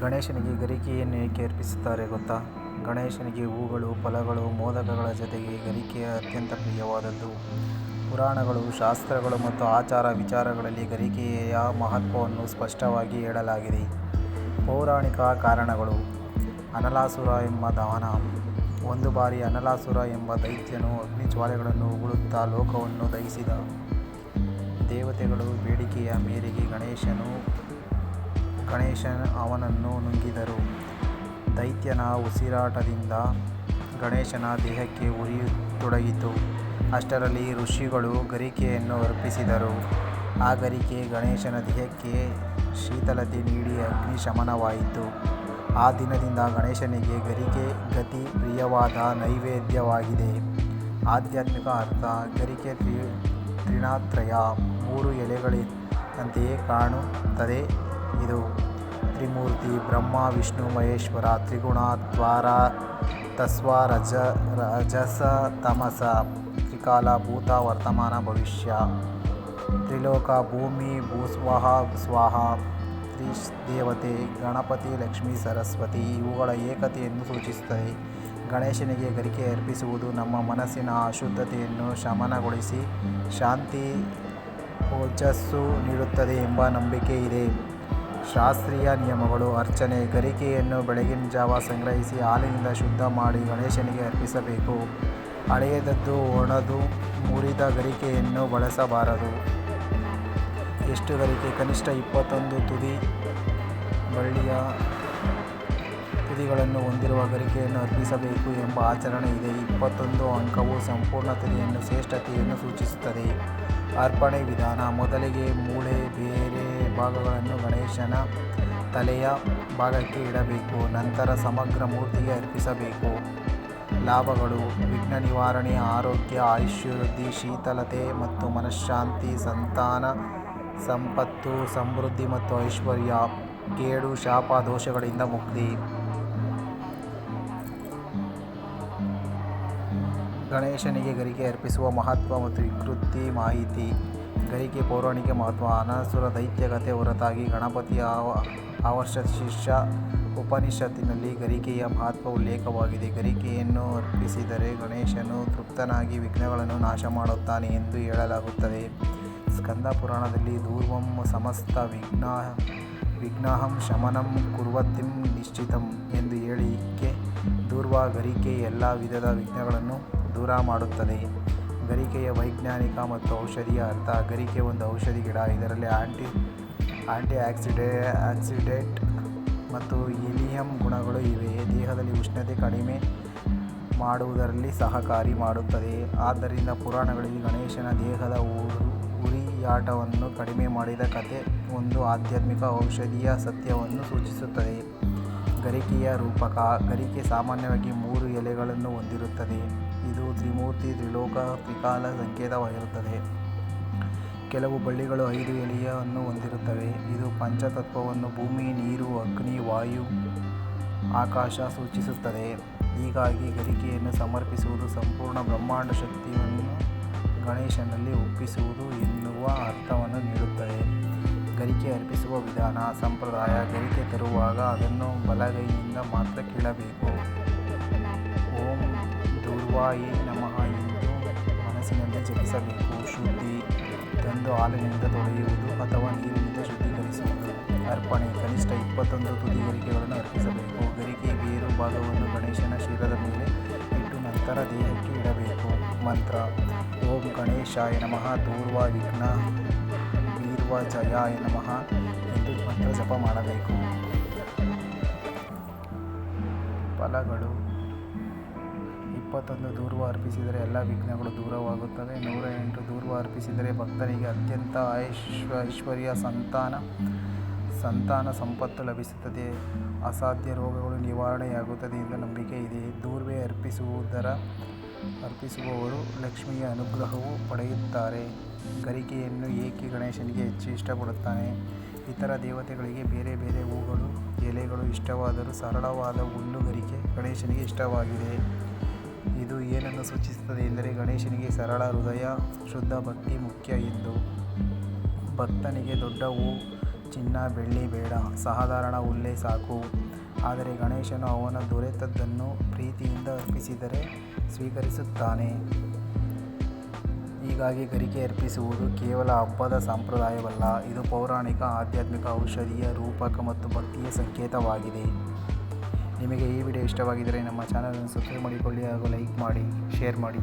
ಗಣೇಶನಿಗೆ ಗರಿಕೆಯನ್ನು ಏಕೆ ಅರ್ಪಿಸುತ್ತಾರೆ ಗೊತ್ತಾ? ಗಣೇಶನಿಗೆ ಹೂಗಳು, ಫಲಗಳು, ಮೋದಕಗಳ ಜೊತೆಗೆ ಗರಿಕೆಯ ಅತ್ಯಂತ ಪ್ರಿಯವಾದದ್ದು. ಪುರಾಣಗಳು, ಶಾಸ್ತ್ರಗಳು ಮತ್ತು ಆಚಾರ ವಿಚಾರಗಳಲ್ಲಿ ಗರಿಕೆಯ ಮಹತ್ವವನ್ನು ಸ್ಪಷ್ಟವಾಗಿ ಹೇಳಲಾಗಿದೆ. ಪೌರಾಣಿಕ ಕಾರಣಗಳು ಅನಲಾಸುರ ಎಂಬ ದಾನವ. ಒಂದು ಬಾರಿ ಅನಲಾಸುರ ಎಂಬ ದೈತ್ಯನು ಅಗ್ನಿಜ್ವಾಲೆಗಳನ್ನು ಉಗುಳುತ್ತಾ ಲೋಕವನ್ನು ದಹಿಸಿದ. ದೇವತೆಗಳು ಬೇಡಿಕೆಯ ಮೇರೆಗೆ ಗಣೇಶ ಅವನನ್ನು ನುಂಗಿದರು. ದೈತ್ಯನ ಉಸಿರಾಟದಿಂದ ಗಣೇಶನ ದೇಹಕ್ಕೆ ಉರಿಯತೊಡಗಿತು. ಅಷ್ಟರಲ್ಲಿ ಋಷಿಗಳು ಗರಿಕೆಯನ್ನು ಅರ್ಪಿಸಿದರು. ಆ ಗರಿಕೆ ಗಣೇಶನ ದೇಹಕ್ಕೆ ಶೀತಲತೆ ನೀಡಿ ಅಗ್ನಿ ಶಮನವಾಯಿತು. ಆ ದಿನದಿಂದ ಗಣೇಶನಿಗೆ ಗರಿಕೆ ಗತಿ ಪ್ರಿಯವಾದ ನೈವೇದ್ಯವಾಗಿದೆ. ಆಧ್ಯಾತ್ಮಿಕ ಅರ್ಥ, ಗರಿಕೆ ತ್ರಿಣಾತ್ರಯ ಮೂರು ಎಲೆಗಳಂತೆಯೇ ಕಾಣುತ್ತದೆ. ಇದು ತ್ರಿಮೂರ್ತಿ ಬ್ರಹ್ಮ, ವಿಷ್ಣು, ಮಹೇಶ್ವರ. ತ್ರಿಗುಣ ತ್ವಾರ ತಸ್ವ ರಜ ರಜಸ, ತಮಸ. ತ್ರಿಕಾಲ ಭೂತ, ವರ್ತಮಾನ, ಭವಿಷ್ಯ. ತ್ರಿಲೋಕ ಭೂಮಿ, ಭೂಸ್ವಾಹ ಸ್ವಾಹ ತ್ರಿ ದೇವತೆ ಗಣಪತಿ, ಲಕ್ಷ್ಮೀ, ಸರಸ್ವತಿ. ಇವುಗಳ ಏಕತೆಯನ್ನು ಸೂಚಿಸುತ್ತದೆ. ಗಣೇಶನಿಗೆ ಗರಿಕೆ ಅರ್ಪಿಸುವುದು ನಮ್ಮ ಮನಸ್ಸಿನ ಅಶುದ್ಧತೆಯನ್ನು ಶಮನಗೊಳಿಸಿ ಶಾಂತಿ, ಓಜಸ್ಸು ನೀಡುತ್ತದೆ ಎಂಬ ನಂಬಿಕೆ ಇದೆ. ಶಾಸ್ತ್ರೀಯ ನಿಯಮಗಳು ಅರ್ಚನೆ ಗರಿಕೆಯನ್ನು ಬೆಳಗಿನ ಜಾವ ಸಂಗ್ರಹಿಸಿ ಹಾಲಿನಿಂದ ಶುದ್ಧ ಮಾಡಿ ಗಣೇಶನಿಗೆ ಅರ್ಪಿಸಬೇಕು. ಹಳೆಯದದ್ದು ಒಣದು, ಮುರಿದ ಗರಿಕೆಯನ್ನು ಬಳಸಬಾರದು. ಎಷ್ಟು ಗರಿಕೆ? ಕನಿಷ್ಠ ಇಪ್ಪತ್ತೊಂದು ತುದಿ. ಬಳ್ಳಿಯ ತುದಿಗಳನ್ನು ಹೊಂದಿರುವ ಗರಿಕೆಯನ್ನು ಅರ್ಪಿಸಬೇಕು ಎಂಬ ಆಚರಣೆ ಇದೆ. ಇಪ್ಪತ್ತೊಂದು ಅಂಕವು ಸಂಪೂರ್ಣ ತುದಿಯನ್ನು ಶ್ರೇಷ್ಠತೆಯನ್ನು ಸೂಚಿಸುತ್ತದೆ. ಅರ್ಪಣೆ ವಿಧಾನ ಮೊದಲಿಗೆ ಮೂಳೆ, ಬೇರೆ ಭಾಗಗಳನ್ನು ಗಣೇಶನ ತಲೆಯ ಭಾಗಕ್ಕೆ ಇಡಬೇಕು. ನಂತರ ಸಮಗ್ರ ಮೂರ್ತಿಗೆ ಅರ್ಪಿಸಬೇಕು. ಲಾಭಗಳು ವಿಘ್ನ ನಿವಾರಣೆ, ಆರೋಗ್ಯ, ಆಯುಷ್ಯವೃದ್ಧಿ, ಶೀತಲತೆ ಮತ್ತು ಮನಃಶಾಂತಿ ಸಂತಾನ, ಸಂಪತ್ತು, ಸಮೃದ್ಧಿ ಮತ್ತು ಐಶ್ವರ್ಯ. ಕೇಡು, ಶಾಪ, ದೋಷಗಳಿಂದ ಮುಕ್ತಿ. ಗಣೇಶನಿಗೆ ಗರಿಗೆ ಅರ್ಪಿಸುವ ಮಹತ್ವ ಮತ್ತು ವಿಕೃತಿ ಮಾಹಿತಿ. ಗರಿಕೆ ಪೌರಾಣಿಕ ಮಹತ್ವ ಅನಸುರ ದೈತ್ಯಗತೆ ಹೊರತಾಗಿ ಗಣಪತಿಯ ಶಿಷ್ಯ ಉಪನಿಷತ್ತಿನಲ್ಲಿ ಗರಿಕೆಯ ಮಹತ್ವ ಉಲ್ಲೇಖವಾಗಿದೆ. ಗರಿಕೆಯನ್ನು ಅರ್ಪಿಸಿದರೆ ಗಣೇಶನು ತೃಪ್ತನಾಗಿ ವಿಘ್ನಗಳನ್ನು ನಾಶ ಮಾಡುತ್ತಾನೆ ಎಂದು ಹೇಳಲಾಗುತ್ತದೆ. ಸ್ಕಂದ ಪುರಾಣದಲ್ಲಿ ಧೂರ್ವಂ ಸಮಸ್ತ ವಿಘ್ನಹಂ ಶಮನಂ ಕುರ್ವತಿಂ ನಿಶ್ಚಿತಂ ಎಂದು ಹೇಳಿಕೆ ದೂರ್ವ ಗರಿಕೆ ಎಲ್ಲ ವಿಧದ ವಿಘ್ನಗಳನ್ನು ದೂರ ಮಾಡುತ್ತದೆ. ಗರಿಕೆಯ ವೈಜ್ಞಾನಿಕ ಮತ್ತು ಔಷಧೀಯ ಅರ್ಥ, ಗರಿಕೆ ಒಂದು ಔಷಧಿ ಗಿಡ. ಇದರಲ್ಲಿ ಆಕ್ಸಿಡೇಟ್ ಮತ್ತು ಇಲಿಯಂ ಗುಣಗಳು ಇವೆ. ದೇಹದಲ್ಲಿ ಉಷ್ಣತೆ ಕಡಿಮೆ ಮಾಡುವುದರಲ್ಲಿ ಸಹಕಾರಿ ಮಾಡುತ್ತದೆ. ಆದ್ದರಿಂದ ಪುರಾಣಗಳಲ್ಲಿ ಗಣೇಶನ ದೇಹದ ಉರಿಯಾಟವನ್ನು ಕಡಿಮೆ ಮಾಡಿದ ಕಥೆ ಒಂದು ಆಧ್ಯಾತ್ಮಿಕ ಔಷಧೀಯ ಸತ್ಯವನ್ನು ಸೂಚಿಸುತ್ತದೆ. ಗರಿಕೆಯ ರೂಪಕ, ಗರಿಕೆ ಸಾಮಾನ್ಯವಾಗಿ ಮೂರು ಎಲೆಗಳನ್ನು ಹೊಂದಿರುತ್ತದೆ. ಇದು ತ್ರಿಮೂರ್ತಿ, ತ್ರಿಲೋಕ, ತ್ರಿಕಾಲ ಸಂಕೇತವಾಗಿರುತ್ತದೆ. ಕೆಲವು ಬಳ್ಳಿಗಳು ಐದು ಎಲೆಯನ್ನು ಹೊಂದಿರುತ್ತವೆ. ಇದು ಪಂಚತತ್ವವನ್ನು ಭೂಮಿ, ನೀರು, ಅಗ್ನಿ, ವಾಯು, ಆಕಾಶ ಸೂಚಿಸುತ್ತದೆ. ಹೀಗಾಗಿ ಗರಿಕೆಯನ್ನು ಸಮರ್ಪಿಸುವುದು ಸಂಪೂರ್ಣ ಬ್ರಹ್ಮಾಂಡ ಶಕ್ತಿಯನ್ನು ಗಣೇಶನಲ್ಲಿ ಒಪ್ಪಿಸುವುದು ಎನ್ನುವ ಅರ್ಥವನ್ನು ನೀಡುತ್ತದೆ. ಗರಿಕೆ ಅರ್ಪಿಸುವ ವಿಧಾನ, ಸಂಪ್ರದಾಯ ಗರಿಕೆ ತರುವಾಗ ಅದನ್ನು ಬಲಗೈಯಿಂದ ಮಾತ್ರ ಕೀಳಬೇಕು. ಧೂರ್ವಾಯ ನಮಃ ಎಂದು ಮನಸ್ಸಿನಲ್ಲಿ ಜಪಿಸಬೇಕು. ಶುದ್ಧಿ ತಂದು ಹಾಲಿನಿಂದ ತೊಳೆಯುವುದು ಅಥವಾ ನೀರಿನಿಂದ ಶುದ್ಧೀಕರಿಸುವುದು. ಅರ್ಪಣೆ, ಕನಿಷ್ಠ ಇಪ್ಪತ್ತೊಂದು ತುದಿ ಗರಿಕೆಗಳನ್ನು ಅರ್ಪಿಸಬೇಕು. ಗರಿಕೆ ಬೇರು ಭಾಗವನ್ನು ಗಣೇಶನ ಶಿರದ ಮೇಲೆ ಇಟ್ಟು ನಂತರ ದೇಹಕ್ಕೆ ಇಡಬೇಕು. ಮಂತ್ರ, ಓಂ ಗಣೇಶಾಯ ನಮಃ ದೂರ್ವ ವಿಘ್ನ ವಿವರ್ಜಯಾಯ ನಮಃ ಎಂದು ಮಂತ್ರ ಜಪ ಮಾಡಬೇಕು. ಫಲಗಳು ಇಪ್ಪತ್ತೊಂದು ದೂರ್ವ ಅರ್ಪಿಸಿದರೆ ಎಲ್ಲ ವಿಘ್ನಗಳು ದೂರವಾಗುತ್ತವೆ. ನೂರ ಎಂಟು ದೂರ್ವ ಅರ್ಪಿಸಿದರೆ ಭಕ್ತನಿಗೆ ಅತ್ಯಂತ ಐಶ್ವರ್ಯ, ಸಂತಾನ ಸಂತಾನ ಸಂಪತ್ತು ಲಭಿಸುತ್ತದೆ. ಅಸಾಧ್ಯ ರೋಗಗಳು ನಿವಾರಣೆಯಾಗುತ್ತದೆ ಎಂದು ನಂಬಿಕೆ ಇದೆ. ದೂರ್ವೆ ಅರ್ಪಿಸುವುದರ ಅರ್ಪಿಸುವವರು ಲಕ್ಷ್ಮಿಯ ಅನುಗ್ರಹವು ಪಡೆಯುತ್ತಾರೆ. ಗರಿಕೆಯನ್ನು ಏಕೆ ಗಣೇಶನಿಗೆ ಹೆಚ್ಚು ಇಷ್ಟಪಡುತ್ತಾನೆ? ಇತರ ದೇವತೆಗಳಿಗೆ ಬೇರೆ ಬೇರೆ ಹೂಗಳು, ಎಲೆಗಳು ಇಷ್ಟವಾದರೂ ಸರಳವಾದ ಹುಲ್ಲುಗರಿಕೆ ಗಣೇಶನಿಗೆ ಇಷ್ಟವಾಗಿದೆ. ಇದು ಏನನ್ನು ಸೂಚಿಸುತ್ತದೆ ಎಂದರೆ ಗಣೇಶನಿಗೆ ಸರಳ ಹೃದಯ, ಶುದ್ಧ ಭಕ್ತಿ ಮುಖ್ಯ ಎಂದು. ಭಕ್ತನಿಗೆ ದೊಡ್ಡ ಹೂ, ಚಿನ್ನ ಬೆಳ್ಳಿ ಬೇಡ. ಸಾಧಾರಣ ಹುಲ್ಲೇ ಸಾಕು. ಆದರೆ ಗಣೇಶನು ಅವನ ದೊರೆತದ್ದನ್ನು ಪ್ರೀತಿಯಿಂದ ಅರ್ಪಿಸಿದರೆ ಸ್ವೀಕರಿಸುತ್ತಾನೆ. ಹೀಗಾಗಿ ಗರಿಕೆ ಅರ್ಪಿಸುವುದು ಕೇವಲ ಹಬ್ಬದ ಸಂಪ್ರದಾಯವಲ್ಲ. ಇದು ಪೌರಾಣಿಕ ಆಧ್ಯಾತ್ಮಿಕ ಔಷಧೀಯ ರೂಪಕ ಮತ್ತು ಭಕ್ತಿಯ ಸಂಕೇತವಾಗಿದೆ. ನಿಮಗೆ ಈ ವಿಡಿಯೋ ಇಷ್ಟವಾಗಿದ್ದರೆ ನಮ್ಮ ಚಾನಲನ್ನು ಸಬ್ಸ್ಕ್ರೈಬ್ ಮಾಡಿಕೊಳ್ಳಿ ಹಾಗೂ ಲೈಕ್ ಮಾಡಿ ಶೇರ್ ಮಾಡಿ.